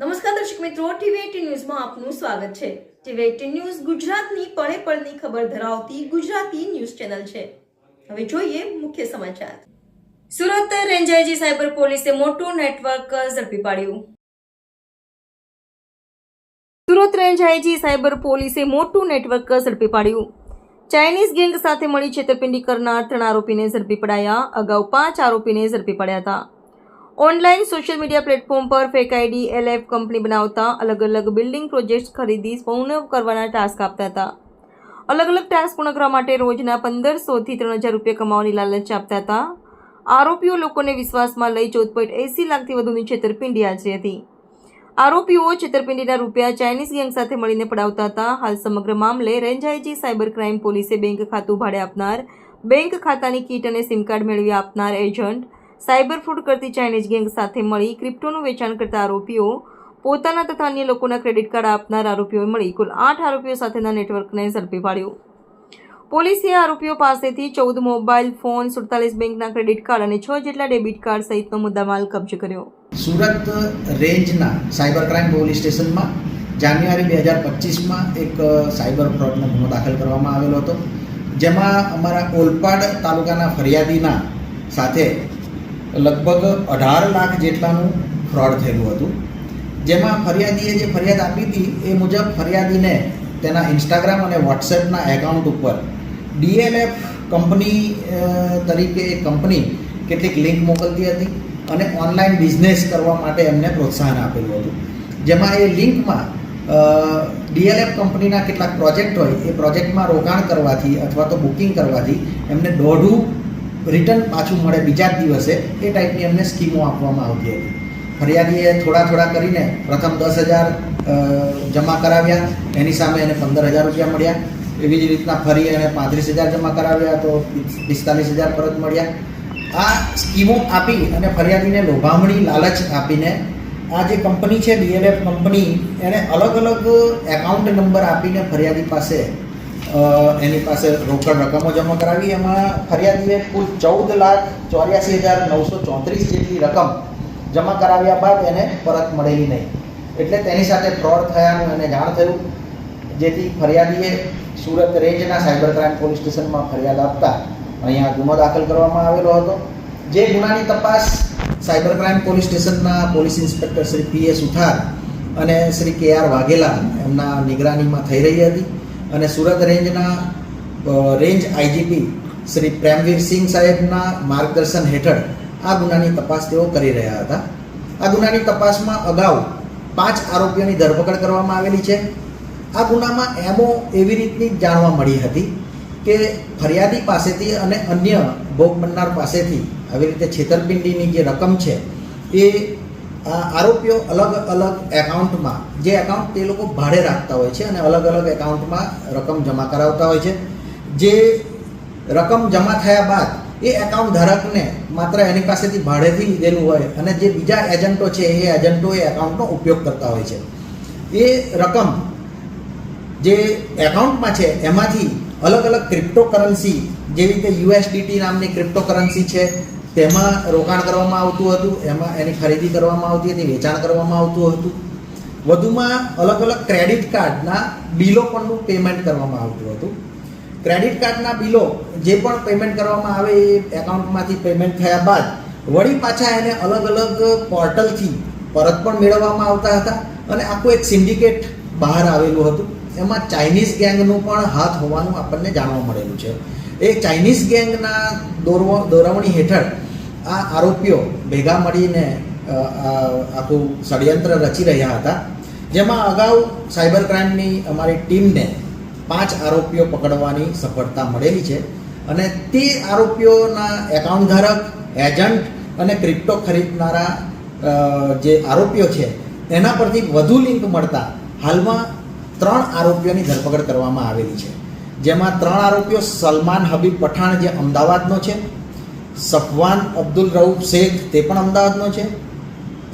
નમસ્કાર દર્શક મિત્રો ટીવી ન્યૂઝમાં આપનું સ્વાગત છે. ટીવી ન્યૂઝ ગુજરાતની પળે પળની ખબર ધરાવતી ગુજરાતી ન્યૂઝ ચેનલ છે. હવે જોઈએ મુખ્ય સમાચાર. સુરત રેન્જ આઈજી સાયબર પોલીસે મોટું નેટવર્ક ઝડપી પાડ્યું. સુરત રેન્જ આઈજી સાયબર પોલીસે મોટું નેટવર્ક ઝડપી પાડ્યું. ચાઇનીઝ ગેંગ સાથે મળી છેતરપિંડી કરનાર ત્રણ આરોપીને ઝડપી પડાયા. અગાઉ પાંચ આરોપીને ઝડપી પડ્યા હતા. ઓનલાઈન સોશિયલ મીડિયા પ્લેટફોર્મ પર ફેક આઈડી એલએફ કંપની બનાવતા અલગ અલગ બિલ્ડિંગ પ્રોજેક્ટ્સ ખરીદી પૂર્ણ કરવાના ટાસ્ક આપતા હતા. અલગ અલગ ટાસ્ક પૂર્ણ કરવા માટે રોજના પંદરસોથી ત્રણ હજાર રૂપિયા કમાવાની લાલચ આપતા હતા. આરોપીઓ લોકોને વિશ્વાસમાં લઈ ચૌદ પોઈન્ટ એંસી લાખથી વધુની છેતરપિંડી આચરી હતી. આરોપીઓ છેતરપિંડીના રૂપિયા ચાઇનીઝ ગેંગ સાથે મળીને પડાવતા હતા. હાલ સમગ્ર મામલે રેન્જ આઈજી સાયબર ક્રાઇમ પોલીસે બેંક ખાતું ભાડે આપનાર, બેંક ખાતાની કીટ અને સિમ કાર્ડ મેળવી આપનાર એજન્ટ સાયબર ફ્રોડ કરતી ચાઇનીઝ ગેંગ સાથે મળી ક્રિપ્ટોનું વેચાણ કરતા આરોપીઓ, પોતાના તથા અન્ય લોકોના ક્રેડિટ કાર્ડ આપનાર આરોપીઓ મળી કુલ આઠ આરોપીઓ સાથેના નેટવર્કને ઝડપી પાડ્યું. પોલીસે આરોપીઓ પાસેથી ચૌદ મોબાઈલ ફોન, સુડતાલીસ બેંકના ક્રેડિટ કાર્ડ અને છ જેટલા ડેબિટ કાર્ડ સહિતનો મુદ્દામાલ કબજે કર્યો. સુરત રેન્જના સાયબર ક્રાઇમ પોલીસ સ્ટેશનમાં જાન્યુઆરી બે હજાર પચીસમાં એક સાયબર ફ્રોડનો ગુનો દાખલ કરવામાં આવેલો હતો. જેમાં અમારા ઓલપાડ તાલુકાના ફરિયાદીના સાથે લગભગ અઢાર લાખ જેટલાનું ફ્રોડ થયેલું હતું. જેમાં ફરિયાદીએ જે ફરિયાદ આપી હતી, એ મુજબ ફરિયાદીને તેના ઇન્સ્ટાગ્રામ અને વોટ્સએપના એકાઉન્ટ ઉપર ડીએલએફ કંપની તરીકે એક કંપની કેટલીક લિંક મોકલતી હતી અને ઓનલાઈન બિઝનેસ કરવા માટે એમને પ્રોત્સાહન આપેલું હતું. જેમાં એ લિંકમાં ડીએલએફ કંપનીના કેટલાક પ્રોજેક્ટ હોય, એ પ્રોજેક્ટમાં રોકાણ કરવાથી અથવા તો બુકિંગ કરવાથી એમને દોઢું રિટર્ન પાછું મળે બીજા જ દિવસે, એ ટાઈપની અમને સ્કીમો આપવામાં આવતી હતી. ફરિયાદીએ થોડા થોડા કરીને પ્રથમ દસ હજાર જમા કરાવ્યા, એની સામે એને પંદર હજાર રૂપિયા મળ્યા. એવી જ રીતના ફરી એને પાંત્રીસ હજાર જમા કરાવ્યા, તો પિસ્તાલીસ હજાર પરત મળ્યા. આ સ્કીમો આપી અને ફરિયાદીને લોભામણી, લાલચ આપીને આ જે કંપની છે ડીએલએફ કંપની એણે અલગ અલગ એકાઉન્ટ નંબર આપીને ફરિયાદી પાસે એની પાસે રોકડ રકમો જમા કરાવી. એમાં ફરિયાદીએ કુલ ચૌદ લાખ ચોર્યાસી હજાર નવસો ચોત્રીસ જેટલી રકમ જમા કરાવ્યા બાદ એને પરત મળેલી નહીં. એટલે તેની સાથે ફ્રોડ થયાનું એને જાણ થયું, જેથી ફરિયાદીએ સુરત રેન્જના સાયબર ક્રાઇમ પોલીસ સ્ટેશનમાં ફરિયાદ આપતા અહીંયા ગુનો દાખલ કરવામાં આવેલો હતો. જે ગુનાની તપાસ સાયબર ક્રાઇમ પોલીસ સ્ટેશનના police inspector Shri P S Uthar અને શ્રી કે આર વાઘેલા એમના નિગરાનીમાં થઈ રહી હતી. અને સુરત રેન્જના રેન્જ આઈજીપી શ્રી પ્રેમવીર સિંહ સાહેબના માર્ગદર્શન હેઠળ આ ગુનાની તપાસ તેઓ કરી રહ્યા હતા. આ ગુનાની તપાસમાં અગાઉ પાંચ આરોપીઓની ધરપકડ કરવામાં આવેલી છે. આ ગુનામાં એમો એવી રીતની જાણવા મળી હતી કે ફરિયાદી પાસેથી અને અન્ય ભોગ બનનાર પાસેથી આવી રીતે છેતરપિંડીની જે રકમ છે એ આરોપીઓ અલગ અલગ એકાઉન્ટમાં, જે એકાઉન્ટ તે લોકો ભાડે રાખતા હોય છે અને અલગ અલગ એકાઉન્ટમાં રકમ જમા કરાવતા હોય છે. જે રકમ જમા થયા બાદ એ એકાઉન્ટ ધારકને માત્ર એની પાસેથી ભાડેથી લીધેલું હોય અને જે બીજા એજન્ટો છે, એ એજન્ટો એ એકાઉન્ટનો ઉપયોગ કરતા હોય છે. એ રકમ જે એકાઉન્ટમાં છે, એમાંથી અલગ અલગ ક્રિપ્ટોકરન્સી જેવી રીતે યુએસડીટી નામની ક્રિપ્ટોકરન્સી છે તેમાં રોકાણ કરવામાં આવતું હતું, એમાં એની ખરીદી કરવામાં આવતી હતી, વેચાણ કરવામાં આવતું હતું. વધુમાં અલગ અલગ ક્રેડિટ કાર્ડના બિલો પણનું પેમેન્ટ કરવામાં આવતું હતું. ક્રેડિટ કાર્ડના બિલો જે પણ પેમેન્ટ કરવામાં આવે એ એકાઉન્ટમાંથી પેમેન્ટ થયા બાદ વળી પાછા એને અલગ અલગ પોર્ટલથી પરત પણ મેળવવામાં આવતા હતા અને આખું એક સિન્ડિકેટ બહાર આવેલું હતું. એમાં ચાઇનીઝ ગેંગનું પણ હાથ હોવાનું આપણને જાણવા મળેલું છે. એ ચાઇનીઝ ગેંગના દોરવ, દોરવણી હેઠળ આ આરોપીઓ ભેગા મળીને આખું ષડયંત્ર રચી રહ્યા હતા. જેમાં અગાઉ સાયબર ક્રાઇમની અમારી ટીમને પાંચ આરોપીઓ પકડવાની સફળતા મળેલી છે અને તે આરોપીઓના એકાઉન્ટ ધારક, એજન્ટ અને ક્રિપ્ટો ખરીદનારા જે આરોપીઓ છે, એના પરથી વધુ લિંક મળતા હાલમાં ત્રણ આરોપીઓની ધરપકડ કરવામાં આવેલી છે. જેમાં ત્રણ આરોપીઓ સલમાન હબીબ પઠાણ, જે અમદાવાદનો છે, સફવાન અબ્દુલ રઉફ શેખ, તે પણ અમદાવાદનો છે,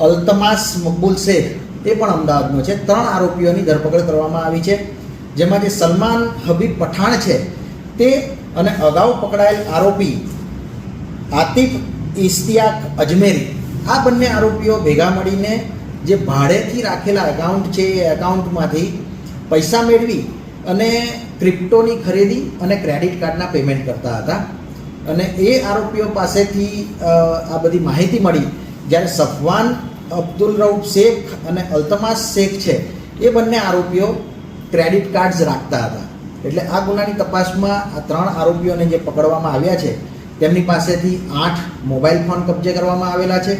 અલ્તમાસ મકબુલ શેખ, તે પણ અમદાવાદનો છે. ત્રણ આરોપીઓની ધરપકડ કરવામાં આવી છે. જેમાં જે સલમાન હબીબ પઠાણ છે, તે અને અગાઉ પકડાયેલ આરોપી આતિફ ઇસ્તિયાક અજમેરી, આ બંને આરોપીઓ ભેગા મળીને જે ભાડેથી રાખેલા એકાઉન્ટ છે એ એકાઉન્ટમાંથી પૈસા મેળવી અને ક્રિપ્ટોની ખરીદી અને ક્રેડિટ કાર્ડના પેમેન્ટ કરતા હતા. અને એ આરોપીઓ પાસેથી આ બધી માહિતી મળી. જ્યારે સફવાન અબ્દુલ રઉફ શેખ અને અલ્તમાસ શેખ છે, એ બંને આરોપીઓ ક્રેડિટ કાર્ડ્સ રાખતા હતા. એટલે આ ગુનાની તપાસમાં આ ત્રણ આરોપીઓને જે પકડવામાં આવ્યા છે, તેમની પાસેથી આઠ મોબાઈલ ફોન કબજે કરવામાં આવેલા છે.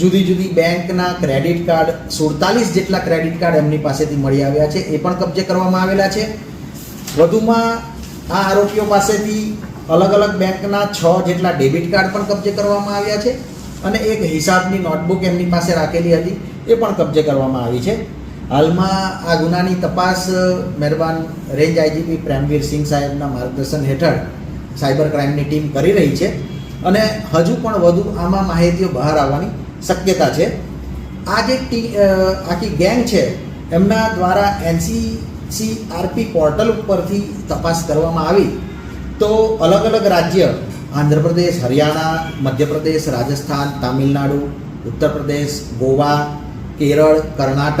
જુદી જુદી બેંકના ક્રેડિટ કાર્ડ સુડતાલીસ જેટલા ક્રેડિટ કાર્ડ એમની પાસેથી મળી આવ્યા છે. એ પણ કબજે કરવામાં આવેલા છે. વધુમાં આ આરોપીઓ પાસેથી અલગ અલગ બેંકના છ જેટલા ડેબિટ કાર્ડ પણ કબજે કરવામાં આવ્યા છે અને એક હિસાબની નોટબુક એમની પાસે રાખેલી હતી. એ પણ કબજે કરવામાં આવી છે. હાલમાં આ ગુનાની તપાસ મહેરબાન રેન્જ આઈજીપી પ્રેમવીર સિંહ સાહેબના માર્ગદર્શન હેઠળ સાયબર ક્રાઇમની ટીમ કરી રહી છે. અને હજુ પણ વધુ આમાં માહિતીઓ બહાર આવવાની શક્યતા છે. આ જે ટી આખી ગેંગ છે, એમના દ્વારા એનસીસી આરપી પોર્ટલ ઉપરથી તપાસ કરવામાં આવી. તો અલગ અલગ રાજ્ય, આંધ્રપ્રદેશ, હરિયાણા, મધ્યપ્રદેશ, રાજસ્થાન, તામિલનાડુ ઉત્તર પ્રદેશ ગોવા, કેરળ, કર્ણાટક